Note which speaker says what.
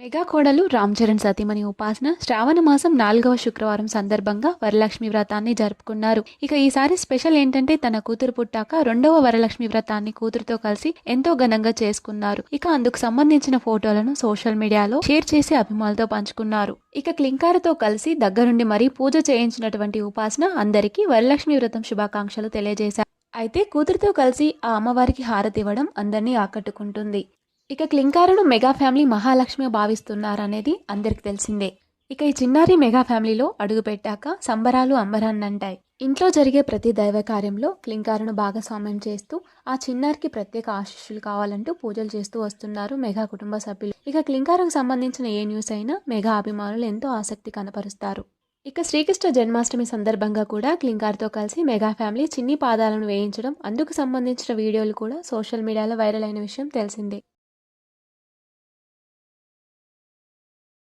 Speaker 1: Mega కోడలు రామ్ చరణ్ సతీమణి ఉపాసన శ్రావణ మాసం నాలుగవ శుక్రవారం సందర్భంగా వరలక్ష్మి వ్రతాన్ని జరుపుకున్నారు. ఇక ఈసారి స్పెషల్ ఏంటంటే తన కూతురు పుట్టాక రెండవ వరలక్ష్మి వ్రతాన్ని కూతురుతో కలిసి ఎంతో ఘనంగా చేసుకున్నారు. ఇక అందుకు సంబంధించిన ఫోటోలను సోషల్ మీడియాలో షేర్ చేసి అభిమానులతో పంచుకున్నారు. ఇక క్లింకారతో కలిసి దగ్గరుండి మరీ పూజ చేయించినటువంటి ఉపాసన అందరికీ వరలక్ష్మి వ్రతం శుభాకాంక్షలు తెలియజేశారు. అయితే కూతురుతో కలిసి ఆ అమ్మవారికి హారతి ఇవ్వడం అందరినీ ఆకట్టుకుంటుంది. ఇక క్లింకారును మెగా ఫ్యామిలీ మహాలక్ష్మి భావిస్తున్నారనేది అందరికి తెలిసిందే. ఇక ఈ చిన్నారి మెగా ఫ్యామిలీలో అడుగుపెట్టాక సంబరాలు అంబరాన్నంటాయి. ఇంట్లో జరిగే ప్రతి దైవ కార్యంలో క్లింకారును భాగస్వామ్యం చేస్తూ ఆ చిన్నారికి ప్రత్యేక ఆశీస్సులు కావాలంటూ పూజలు చేస్తూ వస్తున్నారు మెగా కుటుంబ సభ్యులు. ఇక క్లింకారుకు సంబంధించిన ఏ న్యూస్ అయినా మెగా అభిమానులు ఎంతో ఆసక్తి కనపరుస్తారు. ఇక శ్రీకృష్ణ జన్మాష్టమి సందర్భంగా కూడా క్లింకార్తో కలిసి మెగా ఫ్యామిలీ చిన్ని పాదాలను వేయించడం అందుకు సంబంధించిన వీడియోలు కూడా సోషల్ మీడియాలో వైరల్ అయిన విషయం తెలిసిందే.